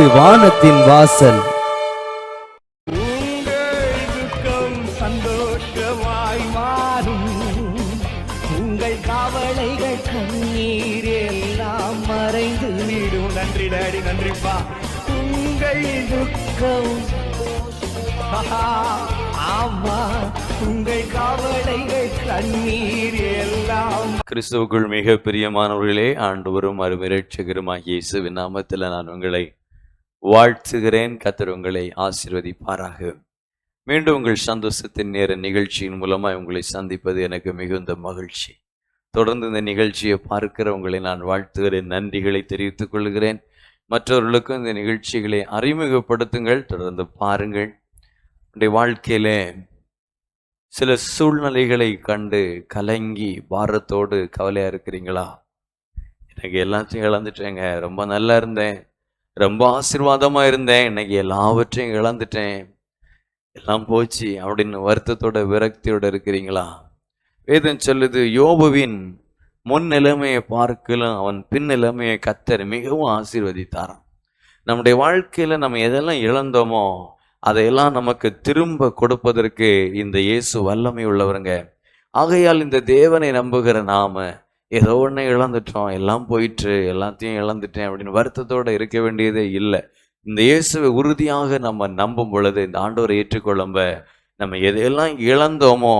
இது வானத்தின் வாசல். சந்தோஷமாய் மாறும். உங்கள் கவலைகள் கண்ணீர் எல்லாம் மறைந்து விடும். நன்றி டாடி நன்றிப்பா உங்கள் துக்கம் ஆமா. உங்கள் கவலைகள் கண்ணீர் எல்லாம் கிறிஸ்துவுக்குள் மிக பிரியமானவர்களே ஆண்டவரும் அருமிரட்சகருமாகிய இயேசுவின் நாமத்தில் நான் உங்களை வாழ்த்துகிறேன். கத்தர் உங்களை ஆசிர்வதிப்பாராக. மீண்டும் உங்கள் சந்தோஷத்தின் நேர நிகழ்ச்சியின் மூலமாக உங்களை சந்திப்பது எனக்கு மிகுந்த மகிழ்ச்சி. தொடர்ந்து இந்த நிகழ்ச்சியை பார்க்கிற உங்களை நான் வாழ்த்துகிறேன். நன்றிகளை தெரிவித்துக் கொள்கிறேன். மற்றவர்களுக்கும் இந்த நிகழ்ச்சிகளை அறிமுகப்படுத்துங்கள். தொடர்ந்து பாருங்கள். உடைய வாழ்க்கையிலே சில சூழ்நிலைகளை கண்டு கலங்கி பாரத்தோடு கவலையாக இருக்கிறீங்களா? எனக்கு எல்லாத்தையும் இழந்துட்டேங்க. ரொம்ப நல்லா இருந்தேன். ரொம்ப ஆசீர்வாதமாக இருந்தேன். இன்னைக்கு எல்லாவற்றையும் இழந்துட்டேன். எல்லாம் போச்சு. அப்படின்னு வருத்தத்தோட விரக்தியோட இருக்கிறீங்களா? வேதம் சொல்லுது யோபுவின் முன் நிலைமையை பார்க்கலும் அவன் பின் நிலைமையை கத்தர் மிகவும் ஆசீர்வதித்தாரான் நம்முடைய வாழ்க்கையில் நம்ம எதெல்லாம் இழந்தோமோ அதையெல்லாம் நமக்கு திரும்ப கொடுப்பதற்கு இந்த இயேசு வல்லமை உள்ளவருங்க. ஆகையால் இந்த தேவனை நம்புகிற நாம ஏதோ ஒன்று இழந்துட்டோம் எல்லாம் போயிட்டு எல்லாத்தையும் இழந்துட்டேன் அப்படின்னு வருத்தத்தோடு இருக்க வேண்டியதே இல்லை. இந்த இயேசுவை உறுதியாக நம்ம நம்பும் பொழுது இந்த ஆண்டவரை ஏற்றுக்கொள்ளும்ப நம்ம எதையெல்லாம் இழந்தோமோ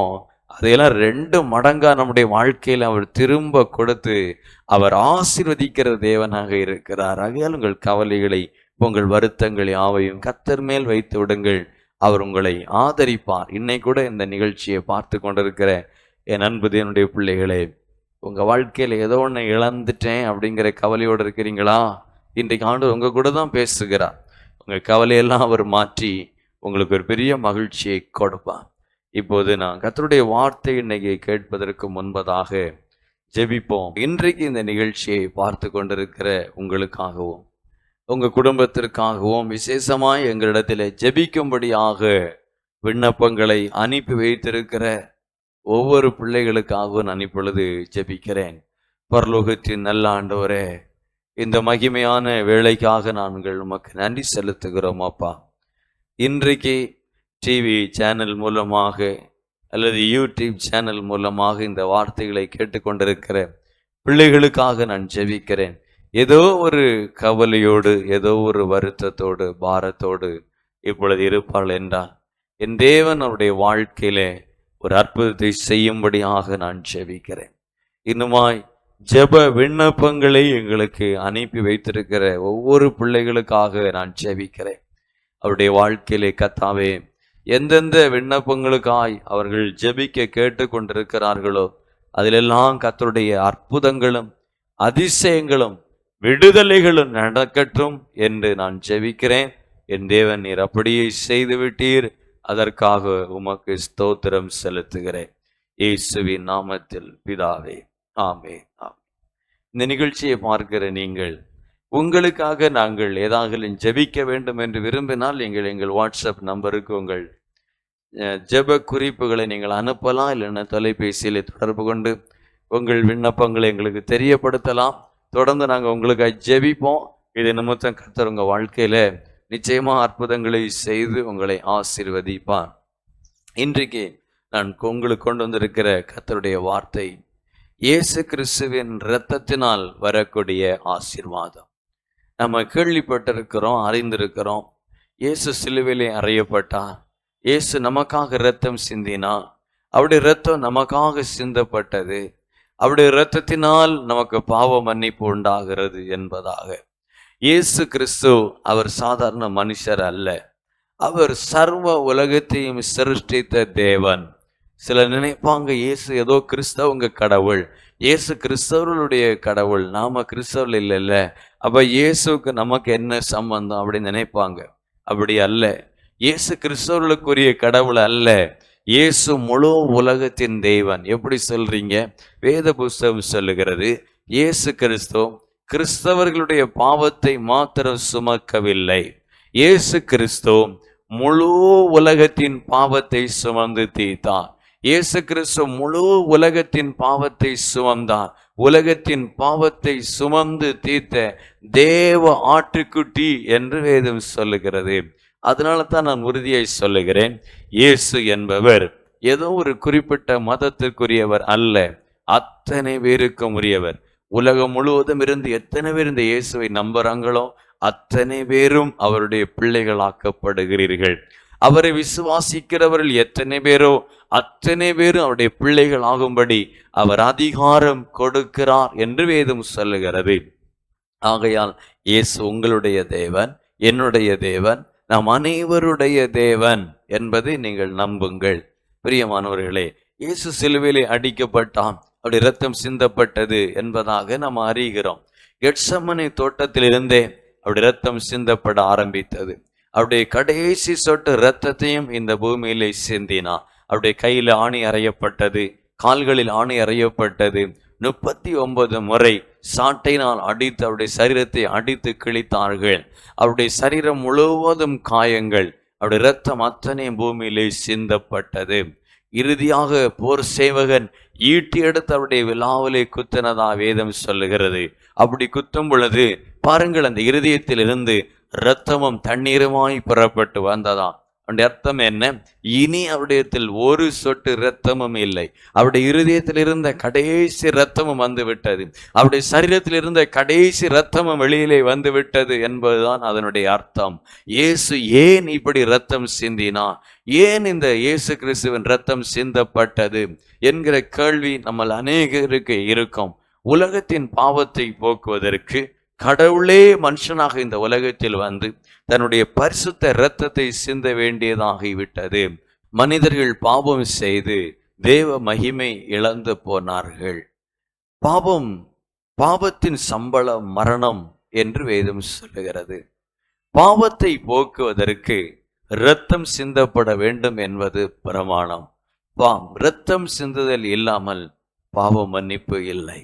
அதையெல்லாம் ரெண்டு மடங்காக நம்முடைய வாழ்க்கையில் அவர் திரும்ப கொடுத்து அவர் ஆசீர்வதிக்கிற தேவனாக இருக்கிறார். ஆகையால் உங்கள் கவலைகளை உங்கள் வருத்தங்கள் யாவையும் கத்தர் மேல் வைத்து விடுங்கள். அவர் உங்களை ஆதரிப்பார். இன்னை கூட இந்த நிகழ்ச்சியை பார்த்து கொண்டிருக்கிற என் அன்பு என்னுடைய பிள்ளைகளே உங்கள் வாழ்க்கையில் ஏதோ ஒன்று இழந்துட்டேன் அப்படிங்கிற கவலையோடு இருக்கிறீங்களா? இன்றைக்கு ஆண்டு உங்கள் கூட தான் பேசுகிறார். உங்கள் கவலையெல்லாம் அவர் மாற்றி உங்களுக்கு ஒரு பெரிய மகிழ்ச்சியை கொடுப்பார். இப்போது நான் கத்தருடைய வார்த்தை இன்னைக்கு கேட்பதற்கு முன்பதாக ஜெபிப்போம். இன்றைக்கு இந்த நிகழ்ச்சியை பார்த்து கொண்டிருக்கிற உங்களுக்காகவும் உங்கள் குடும்பத்திற்காகவும் விசேஷமாய் எங்களிடத்தில் ஜெபிக்கும்படியாக விண்ணப்பங்களை அனுப்பி வைத்திருக்கிற ஒவ்வொரு பிள்ளைகளுக்காகவும் நான் இப்பொழுது ஜெபிக்கிறேன். பரலோகத்தின் நல்ல ஆண்டவரே இந்த மகிமையான வேலைக்காக நாங்கள் உமக்கு நன்றி செலுத்துகிறோம் அப்பா. இன்றைக்கு டிவி சேனல் மூலமாக அல்லது யூடியூப் சேனல் மூலமாக இந்த வார்த்தைகளை கேட்டுக்கொண்டிருக்கிற பிள்ளைகளுக்காக நான் ஜெபிக்கிறேன். ஏதோ ஒரு கவலையோடு ஏதோ ஒரு வருத்தத்தோடு பாரத்தோடு இப்பொழுது இருப்பாள் என்றால் என் தேவன் அவருடைய வாழ்க்கையிலே ஒரு அற்புதத்தை செய்யும்படியாக நான் ஜெபிக்கிறேன். இன்னுமாய் ஜெப விண்ணப்பங்களை எங்களுக்கு அனுப்பி வைத்திருக்கிற ஒவ்வொரு பிள்ளைகளுக்காக நான் ஜெபிக்கிறேன். அவருடைய வாழ்க்கையிலே கத்தாவே எந்தெந்த விண்ணப்பங்களுக்காய் அவர்கள் ஜெபிக்க கேட்டு கொண்டிருக்கிறார்களோ அதிலெல்லாம் கத்தருடைய அற்புதங்களும் அதிசயங்களும் விடுதலைகளும் நடக்கட்டும் என்று நான் ஜெபிக்கிறேன். என் தேவன் நீர் அப்படியே செய்து விட்டீர் அதற்காக உமக்கு ஸ்தோத்திரம் செலுத்துகிறேன். இயேசுவின் நாமத்தில் பிதாவே ஆமே ஆமே இந்த நிகழ்ச்சியை பார்க்கிற நீங்கள் உங்களுக்காக நாங்கள் ஏதாகலும் ஜெபிக்க வேண்டும் என்று விரும்பினால் நீங்கள் எங்கள் வாட்ஸ்அப் நம்பருக்கு உங்கள் ஜெப குறிப்புகளை நீங்கள் அனுப்பலாம் இல்லைன்னா தொலைபேசியில் தொடர்பு கொண்டு உங்கள் விண்ணப்பங்களை எங்களுக்கு தெரியப்படுத்தலாம். தொடர்ந்து நாங்கள் உங்களுக்காக ஜெபிப்போம். இது நிமித்தம் கர்த்தர் உங்கள் வாழ்க்கையில் நிச்சயமா அற்புதங்களை செய்து உங்களை ஆசிர்வதிப்பார். இன்றைக்கு நான் உங்களுக்கு கொண்டு வந்திருக்கிற கத்தருடைய வார்த்தை இயேசு கிறிஸ்துவின் இரத்தத்தினால் வரக்கூடிய ஆசீர்வாதம். நம்ம கேள்விப்பட்டிருக்கிறோம் அறிந்திருக்கிறோம். இயேசு சிலுவிலே அறையப்பட்டார். இயேசு நமக்காக இரத்தம் சிந்தினார். அவருடைய இரத்தம் நமக்காக சிந்தப்பட்டது. அவருடைய இரத்தத்தினால் நமக்கு பாவ மன்னிப்பு உண்டாகிறது என்பதாக. இயேசு கிறிஸ்து அவர் சாதாரண மனுஷர் அல்ல. அவர் சர்வ உலகத்தையும் சிருஷ்டித்த தேவன். சில நினைப்பாங்க இயேசு ஏதோ கிறிஸ்தவங்க கடவுள். இயேசு கிறிஸ்தவர்களுடைய கடவுள். நாம கிறிஸ்தவர்கள் இல்லைல்ல. அப்போ இயேசுக்கு நமக்கு என்ன சம்பந்தம்? அப்படின்னு நினைப்பாங்க. அப்படி அல்ல. இயேசு கிறிஸ்தவர்களுக்குரிய கடவுள் அல்ல. இயேசு முழு உலகத்தின் தெய்வன் எப்படி சொல்றீங்க? வேத புஸ்தகம் சொல்லுகிறது இயேசு கிறிஸ்தவம் கிறிஸ்தவர்களுடைய பாவத்தை மாத்திரம் சுமக்கவில்லை. இயேசு கிறிஸ்து முழு உலகத்தின் பாவத்தை சுமந்து தீர்த்தார். இயேசு கிறிஸ்து முழு உலகத்தின் பாவத்தை சுமந்தார். உலகத்தின் பாவத்தை சுமந்து தீர்த்த தேவ ஆட்டுக்குட்டி என்று வேதம் சொல்லுகிறது. அதனால தான் நான் உறுதியை சொல்லுகிறேன். இயேசு என்பவர் ஏதோ ஒரு குறிப்பிட்ட மதத்திற்குரியவர் அல்ல. அத்தனை பேருக்கும் உரியவர். உலகம் முழுவதும் இருந்து எத்தனை பேர் இந்த இயேசுவை நம்புறாங்களோ அத்தனை பேரும் அவருடைய பிள்ளைகளாக்கப்படுகிறீர்கள். அவரை விசுவாசிக்கிறவர்கள் எத்தனை பேரோ அத்தனை பேரும் அவருடைய பிள்ளைகள் ஆகும்படி அவர் அதிகாரம் கொடுக்கிறார் என்று வேதம் சொல்லுகிறது. ஆகையால் இயேசு உங்களுடைய தேவன் என்னுடைய தேவன் நாம் அனைவருடைய தேவன் என்பதை நீங்கள் நம்புங்கள். பிரியமானவர்களே இயேசு சிலுவையிலே அடிக்கப்பட்டான். அப்படி ரத்தம் சிந்தப்பட்டது என்பதாக நாம் அறிகிறோம். எட்சமனை தோட்டத்திலிருந்தே அப்படி ரத்தம் சிந்தப்பட ஆரம்பித்தது. அவருடைய கடைசி சொட்டு ரத்தத்தையும் இந்த பூமியிலே சிந்தினான் அவருடைய கையில் ஆணி அறையப்பட்டது கால்களில் ஆணி அறையப்பட்டது. முப்பத்தி ஒன்பது முறை சாட்டையினால் அடித்து அவருடைய சரீரத்தை அடித்து கிழித்தார்கள். அவருடைய சரீரம் முழுவதும் காயங்கள் அவருடைய ரத்தம் அத்தனை பூமியிலே சிந்தப்பட்டது. இறுதியாக போர் சேவகன் ஈட்டி எடுத்து அவருடைய விழாவிலே குத்தினதா வேதம் சொல்லுகிறது. அப்படி குத்தும் பொழுது பாருங்கள் அந்த இருதயத்திலிருந்து இரத்தமும் தண்ணீருமாய் புறப்பட்டு வந்ததாம். அவருடைய அர்த்தம் என்ன? இனி அவருடையத்தில் ஒரு சொட்டு இரத்தமும் இல்லை. அவருடைய இருதயத்தில் இருந்த கடைசி இரத்தமும் வந்து விட்டது அவருடைய சரீரத்தில் இருந்த கடைசி இரத்தமும் வெளியிலே வந்து விட்டது என்பதுதான் அதனுடைய அர்த்தம். இயேசு ஏன் இப்படி இரத்தம் சிந்தினா? ஏன் இந்த இயேசு கிறிஸ்துவின் இரத்தம் சிந்தப்பட்டது என்கிற கேள்வி நம்ம அநேகருக்கு இருக்கும். உலகத்தின் பாவத்தை போக்குவதற்கு கடவுளே மனுஷனாக இந்த உலகத்தில் வந்து தன்னுடைய பரிசுத்த இரத்தத்தை சிந்த வேண்டியதாகிவிட்டது. மனிதர்கள் பாபம் செய்து தேவ மகிமை இழந்து போனார்கள். பாபம் பாவத்தின் சம்பளம் மரணம் என்று வேதம் சொல்லுகிறது. பாவத்தை போக்குவதற்கு இரத்தம் சிந்தப்பட வேண்டும் என்பது பிரமாணம். பாம் இரத்தம் சிந்துதல் இல்லாமல் பாவ மன்னிப்பு இல்லை.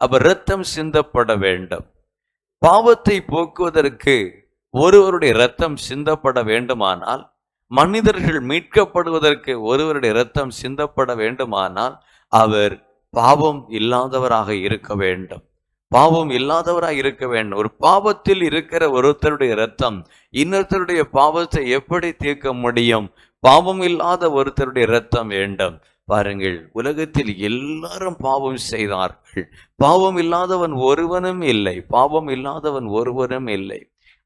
அப்ப இரத்தம் சிந்தப்பட வேண்டும். பாவத்தை போக்குவதற்கு ஒருவருடைய இரத்தம் சிந்தப்பட வேண்டுமானால் மனிதர்கள் மீட்கப்படுவதற்கு ஒருவருடைய இரத்தம் சிந்தப்பட வேண்டுமானால் அவர் பாவம் இல்லாதவராக இருக்க வேண்டும். பாவம் இல்லாதவராக இருக்க வேண்டும். ஒரு பாவத்தில் இருக்கிற ஒருத்தருடைய இரத்தம் இன்னொருத்தருடைய பாவத்தை எப்படி தீர்க்க முடியும்? பாவம் இல்லாத ஒருத்தருடைய இரத்தம் வேண்டும். பாருங்கள் உலகத்தில் எல்லாரும் பாவம் செய்தார்கள். பாவம் இல்லாதவன் ஒருவனும் இல்லை. பாவம் இல்லாதவன் ஒருவனும் இல்லை.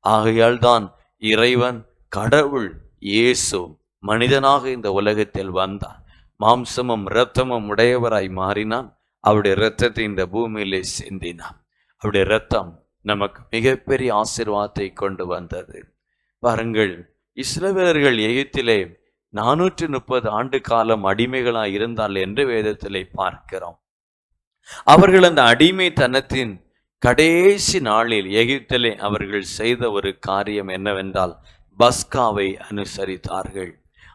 ஆகையால் தான் இறைவன் கடவுள் இயேசு மனிதனாக இந்த உலகத்தில் வந்தான். மாம்சமும் இரத்தமும் உடையவராய் மாறினான். அவருடைய இரத்தத்தை இந்த பூமியிலே சிந்தினான். அவருடைய இரத்தம் நமக்கு மிகப்பெரிய ஆசிர்வாதத்தை கொண்டு வந்தது. பாருங்கள் இஸ்ரவேலர்கள் எகிப்திலே நானூற்று முப்பது ஆண்டு காலம் அடிமைகளாய் இருந்தால் என்று வேதத்திலே பார்க்கிறோம். அவர்கள் அந்த அடிமைத்தனத்தின் கடைசி நாளில் எகிப்திலே அவர்கள் செய்த ஒரு காரியம் என்னவென்றால் பஸ்காவை அனுசரித்தார்கள்.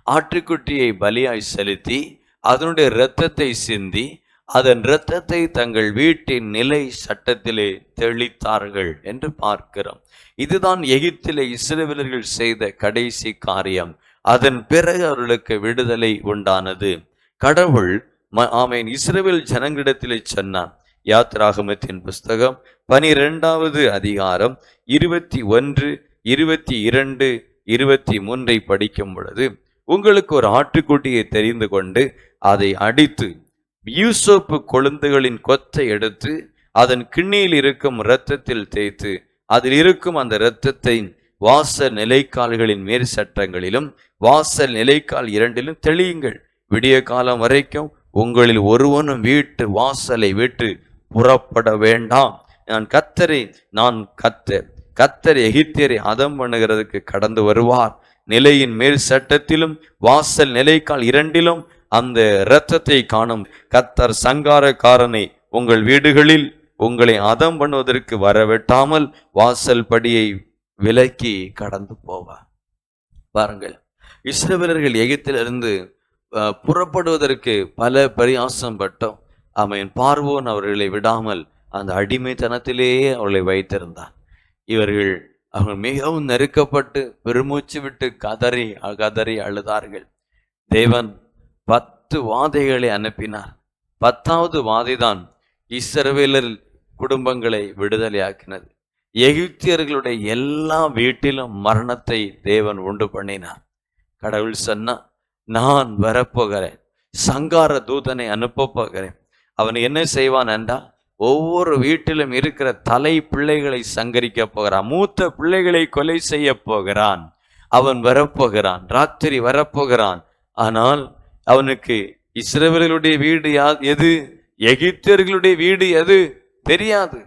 ஆட்டுக்குட்டியை பலியாய் செலுத்தி அதனுடைய இரத்தத்தை சிந்தி அதன் இரத்தத்தை தங்கள் வீட்டின் நிலை சட்டத்திலே தெளித்தார்கள் என்று பார்க்கிறோம். இதுதான் எகிப்திலே இஸ்ரேலர்கள் செய்த கடைசி காரியம். அதன் பிறகு அவர்களுக்கு விடுதலை உண்டானது. கடவுள் ம- ஆமென். இஸ்ரவேல் ஜனங்களிடத்திலே சொன்னான் யாத்ராகமத்தின் புஸ்தகம் பனிரெண்டாவது அதிகாரம் இருபத்தி ஒன்று இருபத்தி இரண்டு இருபத்தி மூன்றை படிக்கும் பொழுது உங்களுக்கு ஒரு ஆட்டுக்குட்டியை தெரிந்து கொண்டு அதை அடித்து யூசோப்பு கொழுந்துகளின் கொத்தை எடுத்து அதன் கிண்ணியில் இருக்கும் இரத்தத்தில் தேய்த்து அதில் இருக்கும் அந்த இரத்தத்தை வாசல் நிலைக்கால்களின் மேற் சட்டங்களிலும் வாசல் நிலைக்கால் இரண்டிலும் தெளியுங்கள். விடிய காலம் வரைக்கும் உங்களில் ஒருவனும் வீட்டு வாசலை விட்டு புறப்பட வேண்டாம். நான் கத்தரை நான் கத்தர் கத்தர் எகிப்தியரை அதம் பண்ணுகிறதுக்கு கடந்து வருவார். நிலையின் மேல் சட்டத்திலும் வாசல் நிலைக்கால் இரண்டிலும் அந்த இரத்தத்தை காணும் கத்தர் சங்காரக்காரனை உங்கள் வீடுகளில் உங்களை அதம் பண்ணுவதற்கு வரவிட்டாமல் வாசல் படியை விலக்கி கடந்து போவார். பாருங்கள் இஸ்ரவேலர்கள் எகிப்திலிருந்து புறப்படுவதற்கு பல பிரயாசம் பட்டோம் அவன் பார்வோன் அவர்களை விடாமல் அந்த அடிமைத்தனத்திலேயே அவர்களை வைத்திருந்தான். இவர்கள் அவர்கள் மிகவும் நெருக்கப்பட்டு பெருமூச்சு விட்டு கதறி கதறி அழுதார்கள். தேவன் பத்து பத்து வாதைகளை அனுப்பினார். பத்தாவது வாதைதான் இஸ்ரவேலர் குடும்பங்களை விடுதலையாக்கினது. எகிப்தியர்களுடைய எல்லா வீட்டிலும் மரணத்தை தேவன் உண்டு பண்ணினார். கடவுள் சொன்னா நான் வரப்போகிறேன். சங்கார தூதனை அனுப்பப் போகிறேன் அவன் என்ன செய்வான் என்றால் ஒவ்வொரு வீட்டிலும் இருக்கிற தலை பிள்ளைகளை சங்கரிக்க போகிறான். மூத்த பிள்ளைகளை கொலை செய்ய போகிறான். அவன் வரப்போகிறான். ராத்திரி வரப்போகிறான். ஆனால் அவனுக்கு இஸ்ரவர்களுடைய வீடு யா எது? எகிப்தியர்களுடைய வீடு எது? தெரியாது.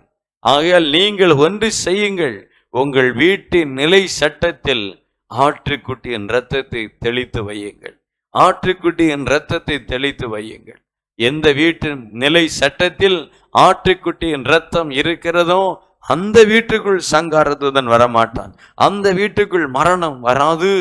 ஆகையால் நீங்கள் ஒன்று செய்யுங்கள். உங்கள் வீட்டின் நிலை சட்டத்தில் ஆற்றுக்குட்டியின் ரத்தத்தை தெளித்து வையுங்கள். ஆற்றுக்குட்டியின் ரத்தத்தை தெளித்து வையுங்கள். எந்த வீட்டின் நிலை சட்டத்தில் ஆற்றுக்குட்டியின் ரத்தம் இருக்கிறதோ அந்த வீட்டுக்குள் சங்காரத்துடன் வரமாட்டான். அந்த வீட்டுக்குள் மரணம் வராது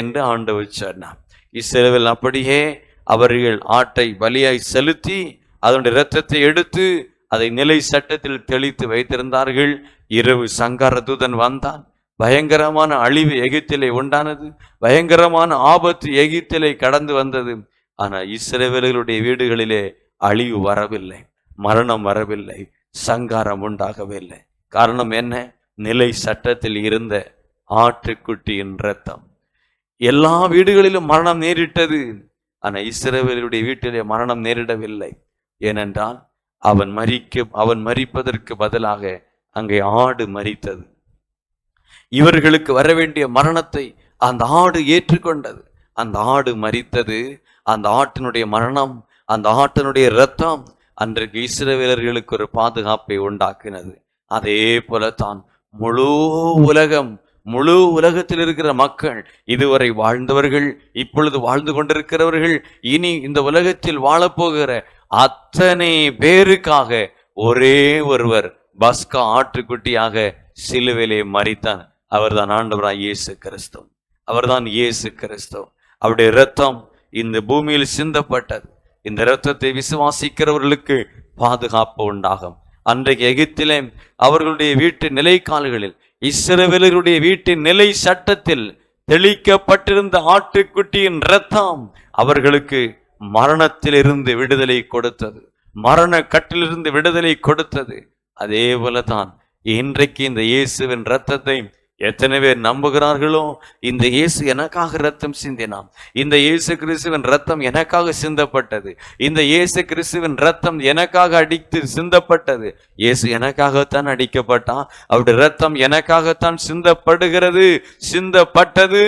என்று ஆண்டவர் சொன்னார். இஸ்ரவேல் அப்படியே அவர்கள் ஆட்டை பலியாய் செலுத்தி அதனுடைய இரத்தத்தை எடுத்து அதை நிலை சட்டத்தில் தெளித்து வைத்திருந்தார்கள். இரவு சங்கார தூதன் வந்தான். பயங்கரமான அழிவு எகிப்திலே உண்டானது. பயங்கரமான ஆபத்து எகிப்திலே கடந்து வந்தது. ஆனால் இஸ்ரவேலர்களுடைய வீடுகளிலே அழிவு வரவில்லை மரணம் வரவில்லை சங்காரம் உண்டாகவில்லை. காரணம் என்ன? நிலை சட்டத்தில் இருந்த ஆட்டுக்குட்டியின் ரத்தம் எல்லா வீடுகளிலும் மரணம் நேரிட்டது. ஆனால் இஸ்ரவேலுடைய வீட்டிலே மரணம் நேரிடவில்லை. ஏனென்றால் அவன் மறிக்க அவன் மறிப்பதற்கு பதிலாக அங்கே ஆடு மறித்தது. இவர்களுக்கு வர வேண்டிய மரணத்தை அந்த ஆடு ஏற்றுக்கொண்டது. அந்த ஆடு மறித்தது அந்த ஆட்டினுடைய மரணம் அந்த ஆட்டினுடைய இரத்தம் அன்றைக்கு இஸ்ரவேலர்களுக்கு ஒரு பாதுகாப்பை உண்டாக்கினது. அதே போலத்தான் முழு உலகம் முழு உலகத்தில் இருக்கிற மக்கள் இதுவரை வாழ்ந்தவர்கள் இப்பொழுது வாழ்ந்து கொண்டிருக்கிறவர்கள் இனி இந்த உலகத்தில் வாழப்போகிற அத்தனை பேருக்காக ஒரே ஒருவர் பஸ்கா ஆட்டுக்குட்டியாக சிலுவிலே மறித்தான் அவர்தான் ஆண்டவராய் இயேசு கிறிஸ்தவம் அவர்தான் இயேசு கிறிஸ்தவம் அவருடைய இரத்தம் இந்த பூமியில் சிந்தப்பட்டது. இந்த இரத்தத்தை விசுவாசிக்கிறவர்களுக்கு பாதுகாப்பு உண்டாகும். அன்றைக்கு எகிப்திலே அவர்களுடைய வீட்டு நிலைக்கால்களில் இஸ்ரவேலருடைய வீட்டின் நிலை சட்டத்தில் தெளிக்கப்பட்டிருந்த ஆட்டுக்குட்டியின் இரத்தம் அவர்களுக்கு மரணத்திலிருந்து விடுதலை கொடுத்தது. மரண கட்டிலிருந்து விடுதலை கொடுத்தது. அதே போல தான் இன்றைக்கு இந்த இயேசுவின் இரத்தத்தை எத்தனை பேர் நம்புகிறார்களோ இந்த இயேசு எனக்காக ரத்தம் சிந்தினான். இந்த இயேசு கிறிஸ்துவின் ரத்தம் எனக்காக சிந்தப்பட்டது. இந்த இயேசு கிறிஸ்துவின் ரத்தம் எனக்காக அடித்து சிந்தப்பட்டது. இயேசு எனக்காகத்தான் அடிக்கப்பட்டான். அவருடைய ரத்தம் எனக்காகத்தான் சிந்தப்படுகிறது சிந்தப்பட்டது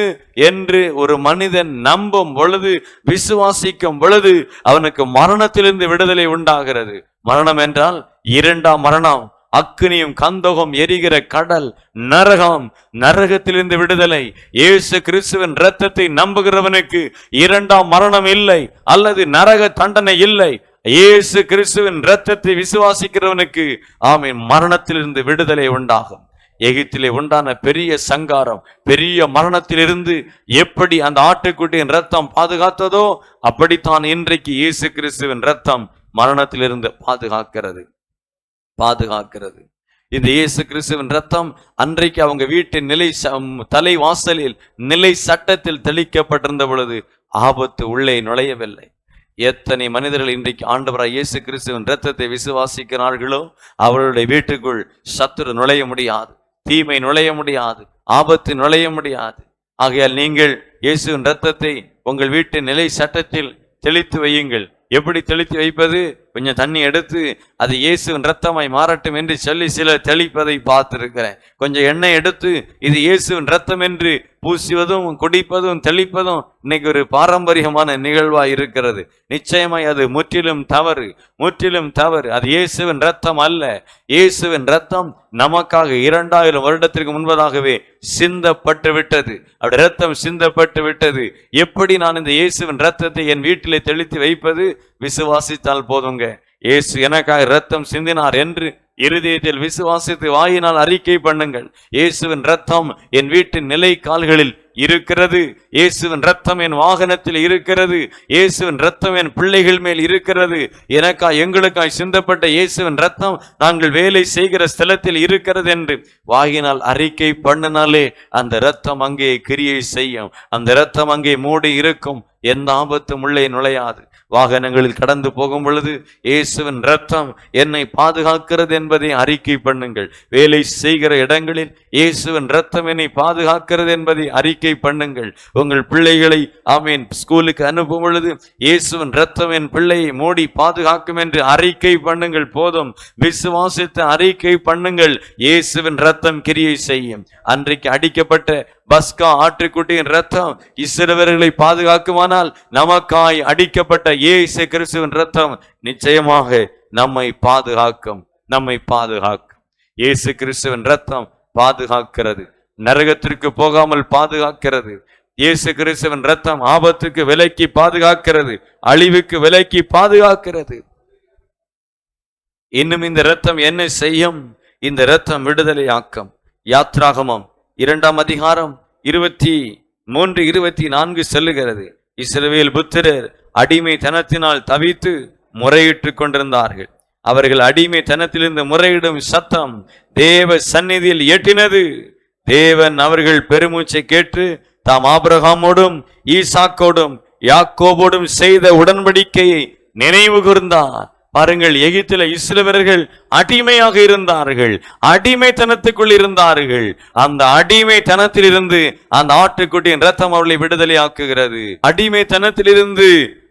என்று ஒரு மனிதன் நம்பும் பொழுது விசுவாசிக்கும் பொழுது அவனுக்கு மரணத்திலிருந்து விடுதலை உண்டாகிறது. மரணம் என்றால் இரண்டாம் மரணம். அக்னியும் கந்தகம் எரிகிற கடல் நரகம் நரகத்திலிருந்து விடுதலை. இயேசு கிறிஸ்துவின் இரத்தத்தை நம்புகிறவனுக்கு இரண்டாம் மரணம் இல்லை அல்லது நரக தண்டனை இல்லை. இயேசு கிறிஸ்துவின் இரத்தத்தை விசுவாசிக்கிறவனுக்கு ஆமீன் மரணத்திலிருந்து விடுதலை உண்டாகும். எகிப்திலே உண்டான பெரிய சங்காரம் பெரிய மரணத்திலிருந்து எப்படி அந்த ஆட்டுக்குட்டியின் ரத்தம் பாதுகாத்ததோ அப்படித்தான் இன்றைக்கு இயேசு கிறிஸ்துவின் ரத்தம் மரணத்திலிருந்து பாதுகாக்கிறது. பாதுகாக்கிறது. இந்த இயேசு கிறிஸ்துவின் ரத்தம். அன்றைக்கு அவங்க வீட்டின் நிலை தலை வாசலில் நிலை சட்டத்தில் தெளிக்கப்பட்டிருந்த பொழுது ஆபத்து உள்ளே நுழையவில்லை. எத்தனை மனிதர்கள் இன்றைக்கு ஆண்டவராய் இயேசு கிறிஸ்துவின் ரத்தத்தை விசுவாசிக்கிறார்களோ அவர்களுடைய வீட்டுக்குள் சத்துரு நுழைய முடியாது தீமை நுழைய முடியாது ஆபத்து நுழைய முடியாது. ஆகையால் நீங்கள் இயேசுவின் ரத்தத்தை உங்கள் வீட்டின் நிலை சட்டத்தில் தெளித்து வையுங்கள். எப்படி தெளித்து வைப்பது? கொஞ்சம் தண்ணி எடுத்து அது இயேசுவின் ரத்தமாய் மாறட்டும் என்று சொல்லி சிலர் தெளிப்பதை பார்த்துருக்கிறேன். கொஞ்சம் எண்ணெய் எடுத்து இது இயேசுவின் ரத்தம் என்று பூசுவதும் குடிப்பதும் தெளிப்பதும் இன்னைக்கு ஒரு பாரம்பரியமான நிகழ்வாக இருக்கிறது. நிச்சயமாய் அது முற்றிலும் தவறு. முற்றிலும் தவறு. அது இயேசுவின் ரத்தம் அல்ல. இயேசுவின் ரத்தம் நமக்காக இரண்டாயிரம் வருடத்திற்கு முன்பதாகவே சிந்தப்பட்டு விட்டது. அப்படி ரத்தம் சிந்தப்பட்டு விட்டது. எப்படி நான் இந்த இயேசுவின் ரத்தத்தை என் வீட்டிலே தெளித்து வைப்பது? விசுவாசித்தால் போதுங்க. இயேசு எனக்காக ரத்தம் சிந்தினார் என்று இருதயத்தில் விசுவாசித்து வாயினால் அறிக்கை பண்ணுங்கள். இயேசுவின் ரத்தம் என் வீட்டின் நிலை கால்களில் இருக்கிறது. இயேசுவின் ரத்தம் என் வாகனத்தில் இருக்கிறது. இயேசுவின் ரத்தம் என் பிள்ளைகள் மேல் இருக்கிறது. எனக்கா எங்களுக்காய் சிந்தப்பட்ட இயேசுவின் ரத்தம் நாங்கள் வேலை செய்கிற ஸ்தலத்தில் இருக்கிறது என்று வாயினால் அறிக்கை பண்ணினாலே அந்த ரத்தம் அங்கே கிரியை செய்யும். அந்த ரத்தம் அங்கே மூடி இருக்கும். எந்த ஆபத்தும் உள்ளே நுழையாது. வாகனங்களில் கடந்து போகும் பொழுது இயேசுவின் ரத்தம் என்னை பாதுகாக்கிறது என்பதை அறிக்கை பண்ணுங்கள். வேலை செய்கிற இடங்களில் இயேசுவின் ரத்தம் என்னை பாதுகாக்கிறது என்பதை அறிக்கை பண்ணுங்கள். உங்கள் பிள்ளைகளை ஆமீன் ஸ்கூலுக்கு அனுப்பும் பொழுது இயேசுவின் ரத்தம் என் பிள்ளையை மூடி பாதுகாக்கும் என்று அறிக்கை பண்ணுங்கள். போதும். விசுவாசித்து அறிக்கை பண்ணுங்கள். இயேசுவின் ரத்தம் கிரியை செய்யும். அன்றைக்கு அடிக்கப்பட்ட பஸ்கா ஆற்றுக்குட்டியின் ரத்தம் இஸ்ரவேலர்களை பாதுகாக்குமானால் நமக்காய் அடிக்கப்பட்ட ஏசு கிறிஸ்துவின் ரத்தம் நிச்சயமாக நம்மை பாதுகாக்கும் நம்மை பாதுகாக்கும். இயேசு கிறிஸ்துவின் ரத்தம் பாதுகாக்கிறது. நரகத்திற்கு போகாமல் பாதுகாக்கிறது. இயேசு கிறிஸ்துவின் ரத்தம் ஆபத்துக்கு விலக்கி பாதுகாக்கிறது. அழிவுக்கு விலக்கி பாதுகாக்கிறது. இன்னும் இந்த ரத்தம் என்ன செய்யும்? இந்த ரத்தம் விடுதலை ஆக்கம் யாத்ராகமம் இரண்டாம் அதிகாரம் இருபத்தி மூன்று இருபத்தி நான்கு செல்லுகிறது. இஸ்ரவேல் புத்திரர் அடிமை தனத்தினால் தவித்து முறையிட்டு கொண்டிருந்தார்கள். அவர்கள் அடிமை தனத்திலிருந்து முறையிடும் சத்தம் தேவ சந்நிதியில் எட்டினது. தேவன் அவர்கள் பெருமூச்சை கேட்டு தாம் ஆபிரகாமோடும் ஈசாக்கோடும் யாக்கோபோடும் செய்த உடன்படிக்கையை நினைவு கூர்ந்தார். பாருங்கள் எகிப்தில இஸ்ரவேலர்கள் அடிமையாக இருந்தார்கள் அடிமைத்தனத்துக்குள் இருந்தார்கள். அந்த அடிமைத்தனத்திலிருந்து அந்த ஆட்டுக்குட்டியின் ரத்தம் அவர்களை விடுதலை ஆக்குகிறது அடிமைத்தனத்திலிருந்து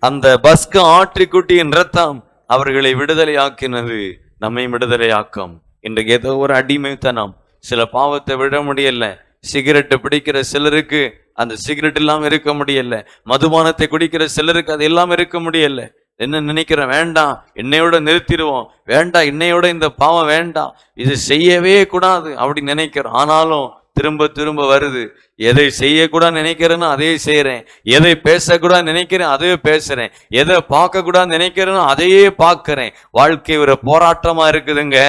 அந்த பஸ்க ஆட்டுக்குட்டியின் ரத்தம் அவர்களை விடுதலை ஆக்கினது நம்மை விடுதலை ஆக்கும் இன்றைக்கு ஏதோ ஒரு அடிமைத்தனம். சில பாவத்தை விட முடியல. சிகரெட்டு பிடிக்கிற சிலருக்கு அந்த சிகரெட் இல்லாமல் இருக்க முடியல. மதுபானத்தை குடிக்கிற சிலருக்கு அது எல்லாம் இருக்க முடியல. என்ன நினைக்கிறேன் வேண்டாம். என்னையோட நிறுத்திடுவோம். வேண்டாம். இன்னையோட இந்த பாவம் வேண்டாம். இது செய்யவே கூடாது அப்படி நினைக்கிறோம். ஆனாலும் திரும்ப திரும்ப வருது. எதை செய்யக்கூடாது நினைக்கிறேனோ அதே செய்கிறேன் எதை பேசக்கூடாது நினைக்கிறேன் அதே பேசுகிறேன் எதை பார்க்கக்கூடாது நினைக்கிறேனோ அதையே பார்க்குறேன். வாழ்க்கை ஒரு போராட்டமாக இருக்குதுங்க.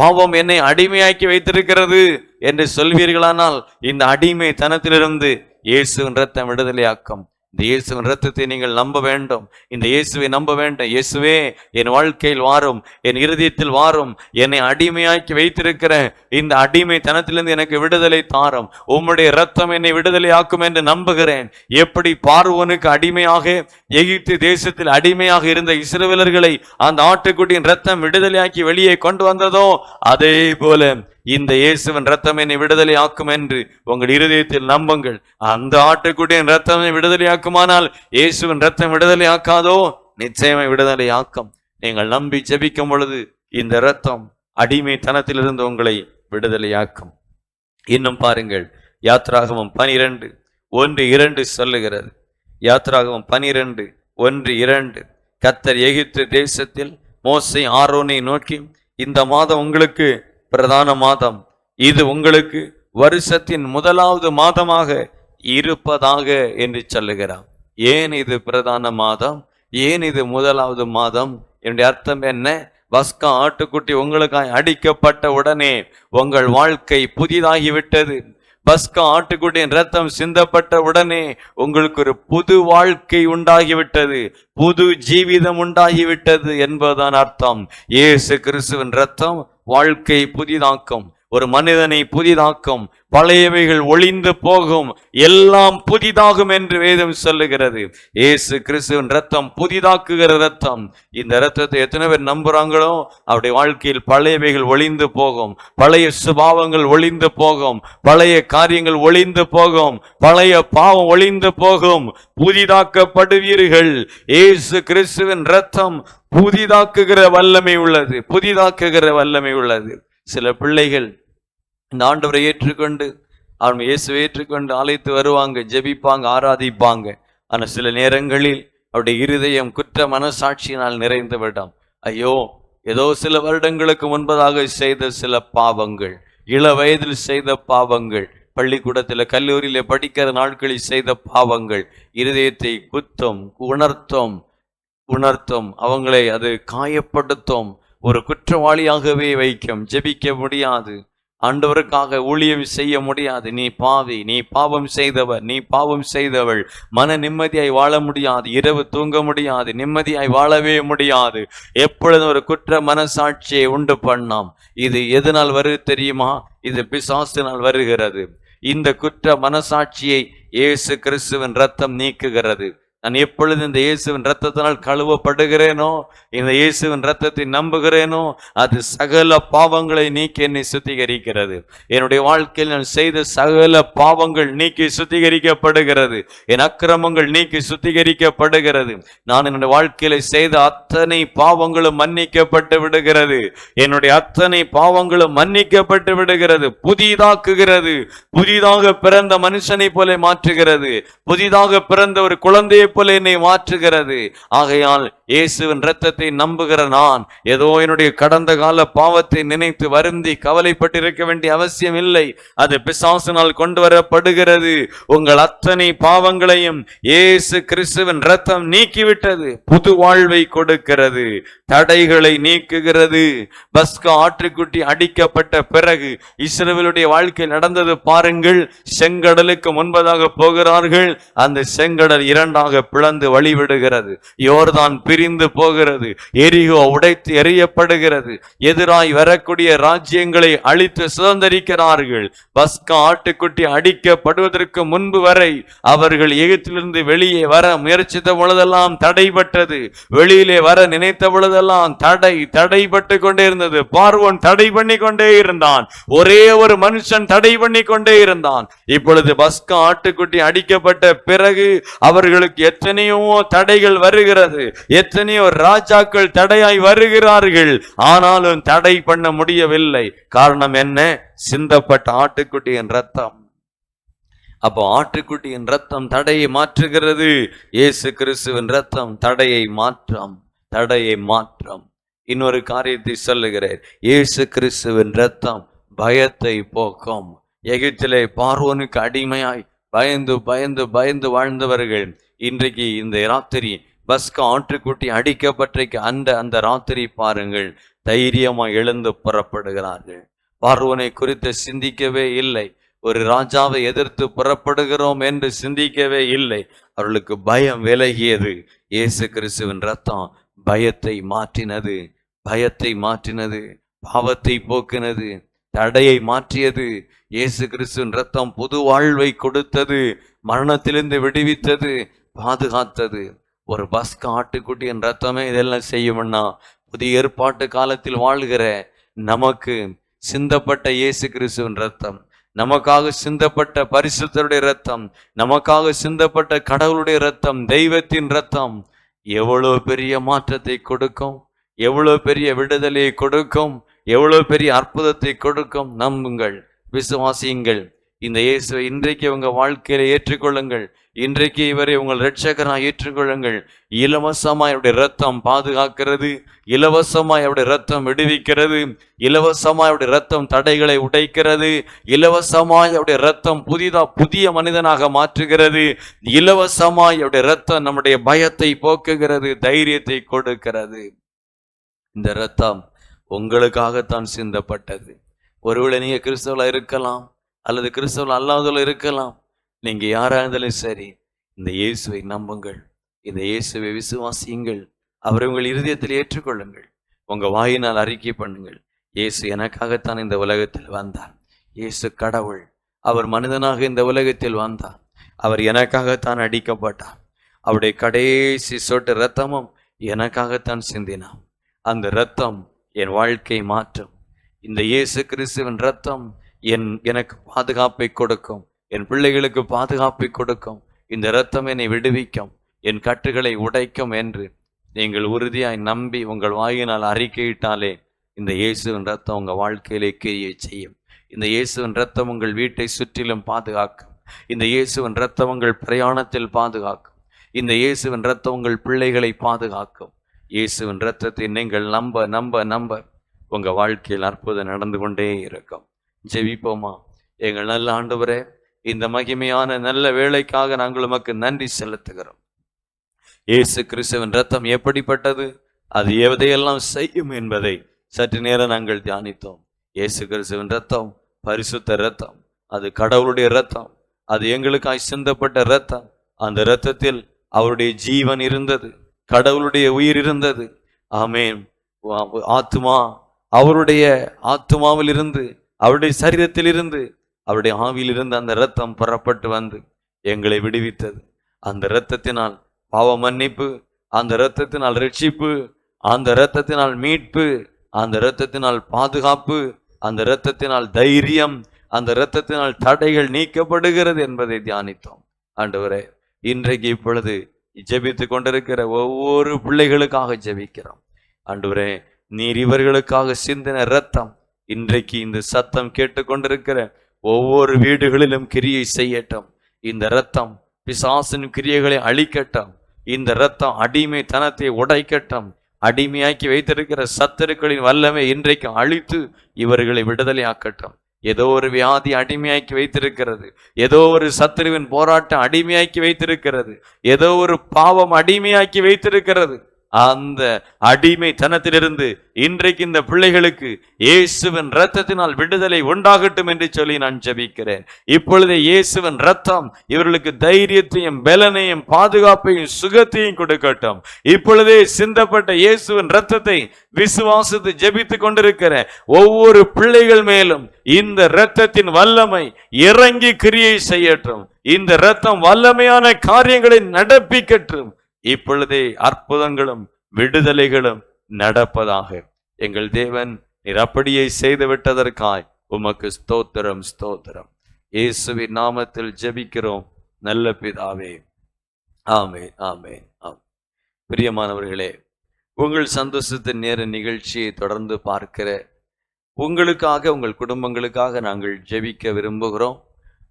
பாவம் என்னை அடிமையாக்கி வைத்திருக்கிறது என்று சொல்வீர்களானால் இந்த அடிமை தனத்திலிருந்து இயேசுவின் ரத்தம் விடுதலையாக்கும். இந்த இயேசுவின் ரத்தத்தை நீங்கள் நம்ப வேண்டும். இந்த இயேசுவை நம்ப வேண்டும். இயேசுவே என் வாழ்க்கையில் வாரும் என் இருதயத்தில் வாரும் என்னை அடிமையாக்கி வைத்திருக்கிற இந்த அடிமை தனத்திலிருந்து எனக்கு விடுதலை தாரும். உம்முடைய ரத்தம் என்னை விடுதலை ஆக்கும் என்று நம்புகிறேன். எப்படி பார்வனுக்கு அடிமையாக எகிப்து தேசத்தில் அடிமையாக இருந்த இஸ்ரவேலர்களை அந்த ஆட்டுக்குட்டியின் ரத்தம் விடுதலையாக்கி வெளியே கொண்டு வந்ததோ அதே போல இந்த இயேசுவின் ரத்தம் என்னை விடுதலை ஆக்கும் என்று உங்கள் இருதயத்தில் நம்புங்கள். அந்த ஆட்டுக்குட்டியின் ரத்தம் விடுதலை ஆக்குமானால் இயேசுவின் ரத்தம் விடுதலை ஆக்காதோ நிச்சயமே விடுதலை ஆக்கும் நீங்கள் நம்பி ஜெபிக்கும் பொழுது இந்த ரத்தம் அடிமைத்தனத்திலிருந்து உங்களை விடுதலையாக்கும். இன்னும் பாருங்கள் யாத்ராகமம் பனிரெண்டு ஒன்று இரண்டு சொல்லுகிறது. யாத்ராகமம் பனிரெண்டு ஒன்று இரண்டு. கத்தர் எகிப்து தேசத்தில் மோசை ஆரோனை நோக்கி இந்த மாதம் உங்களுக்கு பிரதான மாதம். இது உங்களுக்கு வருஷத்தின் முதலாவது மாதமாக இருப்பதாக என்று சொல்லுகிறார். ஏன் இது பிரதான மாதம்? ஏன் இது முதலாவது மாதம்? என்னுடைய அர்த்தம் என்ன? பஸ்கா ஆட்டுக்குட்டி உங்களுக்காய் அடிக்கப்பட்ட உடனே உங்கள் வாழ்க்கை புதிதாகிவிட்டது. பஸ்கா ஆட்டுக்குட்டியின் ரத்தம் சிந்தப்பட்ட உடனே உங்களுக்கு ஒரு புது வாழ்க்கை உண்டாகிவிட்டது. புது ஜீவிதம் உண்டாகிவிட்டது என்பதுதான் அர்த்தம். இயேசு கிறிஸ்துவின் ரத்தம் வாழ்க்கை புதிதாக்கம். ஒரு மனிதனை புதிதாக்கும் பழையவைகள் ஒளிந்து போகும் எல்லாம் புதிதாகும் என்று வேதம் சொல்லுகிறது. ஏசு கிறிஸ்துவின் ரத்தம் புதிதாக்குகிற ரத்தம் இந்த ரத்தத்தை எத்தனை பேர் நம்புறாங்களோ அவருடைய வாழ்க்கையில் பழையவைகள் ஒளிந்து போகும் பழைய சுபாவங்கள் ஒளிந்து போகும் பழைய காரியங்கள் ஒளிந்து போகும் பழைய பாவம் ஒளிந்து போகும். புதிதாக்கப்படுவீர்கள். இயேசு கிறிஸ்துவின் ரத்தம் புதிதாக்குகிற வல்லமை உள்ளது புதிதாக்குகிற வல்லமை உள்ளது. சில பிள்ளைகள் இந்த ஆண்டவரை ஏற்றுக்கொண்டு அவன் இயேசுவை ஏற்றுக்கொண்டு அழைத்து வருவாங்க ஜெபிப்பாங்க ஆராதிப்பாங்க. ஆனால் சில நேரங்களில் அவருடைய இருதயம் குற்ற மனசாட்சியினால் நிறைந்து விடும். ஐயோ ஏதோ சில வருடங்களுக்கு முன்பதாக செய்த சில பாவங்கள் இள வயதில் செய்த பாவங்கள் பள்ளிக்கூடத்தில் கல்லூரியில் படிக்கிற நாட்களில் செய்த பாவங்கள் இருதயத்தை குத்தும் உணர்த்தும் உணர்த்தும் அவங்களை அது காயப்படுத்தும் ஒரு குற்றவாளியாகவே வைக்கும் ஜெபிக்க முடியாது. ஆண்டவருக்காக ஊழியம் செய்ய முடியாது. நீ பாவி நீ பாவம் செய்தவர் நீ பாவம் செய்தவள். மன நிம்மதியாய் வாழ முடியாது இரவு தூங்க முடியாது நிம்மதியாய் வாழவே முடியாது. எப்பொழுதும் ஒரு குற்ற மனசாட்சியை உண்டு பண்ணாம். இது எதனால் வருது தெரியுமா? இது பிசாசினால் வருகிறது. இந்த குற்ற மனசாட்சியை இயேசு கிறிஸ்துவின் ரத்தம் நீக்குகிறது. நான் எப்பொழுது இந்த இயேசுவின் ரத்தத்தினால் கழுவப்படுகிறேனோ இந்த இயேசுவின் ரத்தத்தை நம்புகிறேனோ அது சகல பாவங்களை நீக்கி என்னை சுத்திகரிக்கிறது. என்னுடைய வாழ்க்கையில் நான் செய்த சகல பாவங்கள் நீக்கி சுத்திகரிக்கப்படுகிறது. என் அக்கிரமங்கள் நீக்கி சுத்திகரிக்கப்படுகிறது. நான் என்னுடைய வாழ்க்கையில செய்த அத்தனை பாவங்களும் மன்னிக்கப்பட்டு விடுகிறது. என்னுடைய அத்தனை பாவங்களும் மன்னிக்கப்பட்டு விடுகிறது. புதிதாக்குகிறது. புதிதாக பிறந்த மனுஷனை போல மாற்றுகிறது. புதிதாக பிறந்த ஒரு குழந்தையை போல என்னை மாற்றுகிறது. ஆகையால் இயேசுவின் ரத்தத்தை நம்புகிற நான். ஏதோ என்னுடைய கடந்த கால பாவத்தை நினைத்து வருந்தி கவலைப்பட்டிருக்க வேண்டிய அவசியம் இல்லை. அது பிசாசினால் கொண்டு வரப்படுகிறது. உங்கள் அத்தனை பாவங்களையும் இயேசு கிறிஸ்துவின் ரத்தம் நீக்கிவிட்டது. புது வாழ்வை கொடுக்கிறது. தடைகளை நீக்குகிறது. பஸ்கா ஆற்றுக்குட்டி அடிக்கப்பட்ட பிறகு இஸ்ரேலுடைய வாழ்க்கை நடந்தது பாருங்கள். செங்கடலுக்கு முன்பதாக போகிறார்கள். அந்த செங்கடல் இரண்டாக பிளந்து வழிவிடுகிறது. யோர்தான் பிரிந்து போகிறது. எரிகோ உடைத்து எறியப்படுகிறது. எதிராய் வரக்கூடிய ராஜ்யங்களை அழித்து சுதந்திரிக்கிறார்கள். பஸ்கா ஆட்டுக்குட்டி அடிக்கப்படுவதற்கு முன்பு வரை அவர்கள் எகிப்திலிருந்து வெளியே வர முயற்சித்த பொழுதெல்லாம் தடைபட்டது. வெளியிலே வர நினைத்த பொழுதெல்லாம் தடை தடைபட்டு கொண்டே இருந்தது பார்வோன் தடை பண்ணி கொண்டே இருந்தான். ஒரே ஒரு மனுஷன் தடை பண்ணி கொண்டே இருந்தான். இப்பொழுது பஸ்கா ஆட்டுக்குட்டி அடிக்கப்பட்ட பிறகு அவர்களுக்கு எத்தனையோ தடைகள் வருகிறது. எத்தனையோ ராஜாக்கள் தடையாய் வருகிறார்கள். ஆனாலும் தடை பண்ண முடியவில்லை. காரணம் என்ன? சிந்தப்பட்ட ஆட்டுக்குட்டியின் ரத்தம். அப்போ ஆட்டுக்குட்டியின் ரத்தம் தடையை மாற்றுகிறது. இயேசு கிறிஸ்துவின் ரத்தம் தடையை மாற்றம் தடையை மாற்றம். இன்னொரு காரியத்தை சொல்லுகிறேன். இயேசு கிறிஸ்துவின் ரத்தம் பயத்தை போக்கும். எகிப்திலே பார்வோனுக்கு அடிமையாய் பயந்து பயந்து பயந்து வாழ்ந்தவர்கள். இன்றைக்கு இந்த ராத்திரி பஸ்க ஆற்றுக்குட்டி அடிக்கப்பட்டிருக்க அந்த அந்த ராத்திரி பாருங்கள் தைரியமாக எழுந்து புறப்படுகிறார்கள். பார்வனை குறித்து சிந்திக்கவே இல்லை. ஒரு ராஜாவை எதிர்த்து புறப்படுகிறோம் என்று சிந்திக்கவே இல்லை. அவர்களுக்கு பயம் விலகியது. இயேசு கிறிஸ்துவின் ரத்தம் பயத்தை மாற்றினது. பயத்தை மாற்றினது. பாவத்தை போக்கினது. தடையை மாற்றியது. இயேசு கிறிஸ்துவின் ரத்தம் புது வாழ்வை கொடுத்தது. மரணத்திலிருந்து விடுவித்தது. பாதுகாத்தது. ஒரு பஸ் ஆட்டுக்குட்டியின் ரத்தமே இதெல்லாம் செய்யும்னா புதிய ஏற்பாட்டு காலத்தில் வாழ்கிற நமக்கு சிந்தப்பட்ட இயேசு கிறிஸ்துவின் ரத்தம். நமக்காக சிந்தப்பட்ட பரிசுத்தருடைய ரத்தம். நமக்காக சிந்தப்பட்ட கடவுளுடைய ரத்தம். தெய்வத்தின் ரத்தம். எவ்வளோ பெரிய மாற்றத்தை கொடுக்கும்? எவ்வளோ பெரிய விடுதலையை கொடுக்கும்? எவ்வளோ பெரிய அற்புதத்தை கொடுக்கும்? நம்புங்கள் விசுவாசியுங்கள். இந்த இயேசுவை இன்றைக்கு உங்கள் வாழ்க்கையில ஏற்றுக்கொள்ளுங்கள். இன்றைக்கு இவரை உங்கள் ரட்சகராக ஏற்றுக்கொள்ளுங்கள். இலவசமாக அவருடைய ரத்தம் பாதுகாக்கிறது. இலவசமாய் அவருடைய ரத்தம் விடுவிக்கிறது. இலவசமாக அவருடைய ரத்தம் தடைகளை உடைக்கிறது. இலவசமாய் அவருடைய ரத்தம் புதிதாக புதிய மனிதனாக மாற்றுகிறது. இலவசமாய் அவருடைய ரத்தம் நம்முடைய பயத்தை போக்குகிறது. தைரியத்தை கொடுக்கிறது. இந்த ரத்தம் உங்களுக்காகத்தான் சிந்தப்பட்டது. ஒருவேளை நீங்கள் கிறிஸ்தவளாக இருக்கலாம். அல்லது கிறிஸ்தவல் அல்லாதவர்கள் இருக்கலாம். நீங்கள் யாராக இருந்தாலும் சரி இந்த இயேசுவை நம்புங்கள். இந்த இயேசுவை விசுவாசியுங்கள். அவரை உங்கள் இருதயத்தில் ஏற்றுக்கொள்ளுங்கள். உங்க வாயினால் அறிக்கை பண்ணுங்கள். இயேசு எனக்காகத்தான் இந்த உலகத்தில் வந்தார். இயேசு கடவுள். அவர் மனிதனாக இந்த உலகத்தில் வந்தார். அவர் எனக்காகத்தான் அடிக்கப்பட்டார். அவருடைய கடைசி சொட்டு ரத்தமும் எனக்காகத்தான் சிந்தினார். அந்த ரத்தம் என் வாழ்க்கை மாற்றும். இந்த இயேசு கிறிஸ்துவின் ரத்தம் என் எனக்கு பாதுகாப்பை கொடுக்கும். என் பிள்ளைகளுக்கு பாதுகாப்பை கொடுக்கும். இந்த இரத்தம் என்னை விடுவிக்கும். என் கட்டுகளை உடைக்கும் என்று நீங்கள் உறுதியாய் நம்பி உங்கள் வாயினால் அறிக்கையிட்டாலே இந்த இயேசுவின் ரத்தம் உங்கள் வாழ்க்கையிலே கிரியை செய்யும். இந்த இயேசுவின் ரத்தம் உங்கள் வீட்டை சுற்றிலும் பாதுகாக்கும். இந்த இயேசுவின் ரத்தம் உங்கள் பிரயாணத்தில் பாதுகாக்கும். இந்த இயேசுவின் ரத்தம் உங்கள் பிள்ளைகளை பாதுகாக்கும். இயேசுவின் ரத்தத்தை நீங்கள் நம்ப நம்ப நம்ப உங்கள் வாழ்க்கையில் அற்புதம் நடந்து கொண்டே இருக்கும். ஜெபிப்போமா? எங்கள் நல்ல ஆண்டவரே இந்த மகிமையான நல்ல வேலைக்காக நாங்கள் உமக்கு நன்றி செலுத்துகிறோம். இயேசு கிறிஸ்துவின் ரத்தம் எப்படிப்பட்டது? அது எதையெல்லாம் செய்யும் என்பதை சற்று நேரம் நாங்கள் தியானித்தோம். இயேசு கிறிஸ்துவின் ரத்தம் பரிசுத்த ரத்தம் அது கடவுளுடைய ரத்தம் அது எங்களுக்காய் சிந்தப்பட்ட ரத்தம் அந்த இரத்தத்தில் அவருடைய ஜீவன் இருந்தது கடவுளுடைய உயிர் இருந்தது. ஆமேன். ஆத்துமா அவருடைய ஆத்துமாவில் இருந்து அவருடைய சரீரத்திலிருந்து அவருடைய ஆவியிலிருந்து அந்த இரத்தம் புறப்பட்டு வந்து எங்களை விடுவித்தது. அந்த இரத்தத்தினால் பாவ மன்னிப்பு அந்த இரத்தத்தினால் ரட்சிப்பு அந்த இரத்தத்தினால் மீட்பு அந்த இரத்தத்தினால் பாதுகாப்பு அந்த இரத்தத்தினால் தைரியம் அந்த இரத்தத்தினால் தடைகள் நீக்கப்படுகிறது என்பதை தியானித்தோம். ஆண்டவரே இன்றைக்கு இப்பொழுது ஜெபித்து கொண்டிருக்கிற ஒவ்வொரு பிள்ளைகளுக்காக ஜெபிக்கிறோம். ஆண்டவரே நீர் இவர்களுக்காக சிந்தின இரத்தம் இன்றைக்கு இந்த சத்தம் கேட்டுக்கொண்டிருக்கிற ஒவ்வொரு வீடுகளிலும் கிரியை செய்யட்டும். இந்த இரத்தம் பிசாசின் கிரியைகளை அழிக்கட்டும். இந்த இரத்தம் அடிமைத்தனத்தை உடைக்கட்டும். அடிமையாக்கி வைத்திருக்கிற சத்துருக்களின் வல்லமை இன்றைக்கு அழித்து இவர்களை விடுதலை ஆக்கட்டும் ஏதோ ஒரு வியாதி அடிமையாக்கி வைத்திருக்கிறது. ஏதோ ஒரு சத்துருவின் போராட்டம் அடிமையாக்கி வைத்திருக்கிறது. ஏதோ ஒரு பாவம் அடிமையாக்கி வைத்திருக்கிறது. அந்த அடிமைத்தனத்திலிருந்து இன்றைக்கு இந்த பிள்ளைகளுக்கு இயேசுவின் இரத்தத்தினால் விடுதலை உண்டாகட்டும் என்று சொல்லி நான் ஜெபிக்கிறேன். இப்பொழுதே இயேசுவின் ரத்தம் இவர்களுக்கு தைரியத்தையும் பலனையும் பாதுகாப்பையும் சுகத்தையும் கொடுக்கட்டும். இப்பொழுதே சிந்தப்பட்ட இயேசுவின் இரத்தத்தை விசுவாசத்து ஜெபித்து கொண்டிருக்கிற ஒவ்வொரு பிள்ளைகள் மேலும் இந்த இரத்தத்தின் வல்லமை இறங்கி கிரியை செய்யட்டும். இந்த இரத்தம் வல்லமையான காரியங்களை நடப்பிக்கட்டும். இப்பொழுதே அற்புதங்களும் விடுதலைகளும் நடப்பதாக. எங்கள் தேவன் நீர் அப்படியே செய்து விட்டதற்காய் உமக்கு ஸ்தோத்திரம் ஸ்தோத்திரம். இயேசுவின் நாமத்தில் ஜெபிக்கிறோம். நல்ல பிதாவே. ஆமே ஆமே ஆம். பிரியமானவர்களே உங்கள் சந்தோஷத்தின் நேர நிகழ்ச்சியை தொடர்ந்து பார்க்கிற உங்களுக்காக உங்கள் குடும்பங்களுக்காக நாங்கள் ஜெபிக்க விரும்புகிறோம்.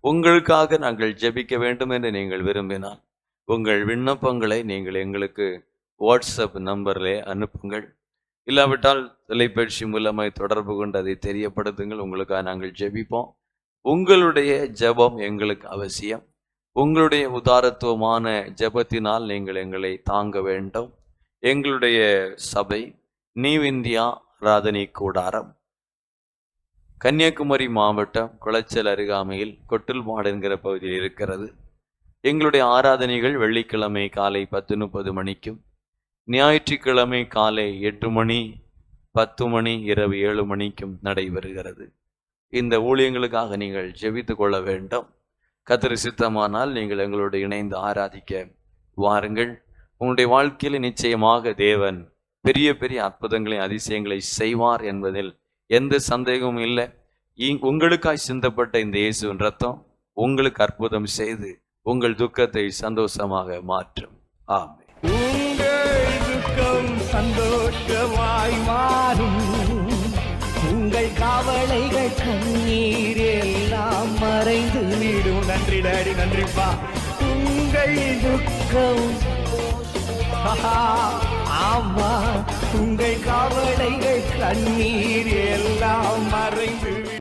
உங்களுக்காக நாங்கள் ஜெபிக்க வேண்டும் என்று நீங்கள் விரும்பினால் உங்கள் விண்ணப்பங்களை நீங்கள் எங்களுக்கு வாட்ஸ்அப் நம்பரில் அனுப்புங்கள். இல்லாவிட்டால் தொலைபேசி மூலமாய் தொடர்பு கொண்டு அதை தெரியப்படுத்துங்கள். உங்களுக்காக நாங்கள் ஜெபிப்போம். உங்களுடைய ஜெபம் எங்களுக்கு அவசியம். உங்களுடைய உதாரத்துவமான ஜெபத்தினால் நீங்கள் எங்களை தாங்க வேண்டும். எங்களுடைய சபை நியூ இந்தியா ராதனி கூடாரம். கன்னியாகுமரி மாவட்டம் குளச்சல் அருகாமையில் கொட்டில்மாடு என்கிற பகுதியில் இருக்கிறது. எங்களுடைய ஆராதனைகள் வெள்ளிக்கிழமை காலை பத்து முப்பது மணிக்கும் ஞாயிற்றுக்கிழமை காலை எட்டு மணி பத்து மணி இரவு ஏழு மணிக்கும் நடைபெறுகிறது. இந்த ஊழியங்களுக்காக நீங்கள் ஜெபித்து கொள்ள வேண்டும். கத்திரி சித்தமானால் நீங்கள் எங்களோடு இணைந்து ஆராதிக்க வாருங்கள். உங்களுடைய வாழ்க்கையில் நிச்சயமாக தேவன் பெரிய பெரிய அற்புதங்களை அதிசயங்களை செய்வார் என்பதில் எந்த சந்தேகமும் இல்லை. உங்களுக்காய் சிந்தப்பட்ட இந்த இயேசுவின் ரத்தம் உங்களுக்கு அற்புதம் செய்து உங்கள் துக்கத்தை சந்தோஷமாக மாற்றும். ஆமென். உங்கள் துக்கம் சந்தோஷமாய் மாறும். உங்கள் கவலைகள் கண்ணீர் எல்லாம் மறைந்து நீடும் நன்றி டாடி நன்றிப்பா உங்கள் துக்கம். ஆமா. உங்கள் கவலைகள் கண்ணீர் எல்லாம் மறைந்து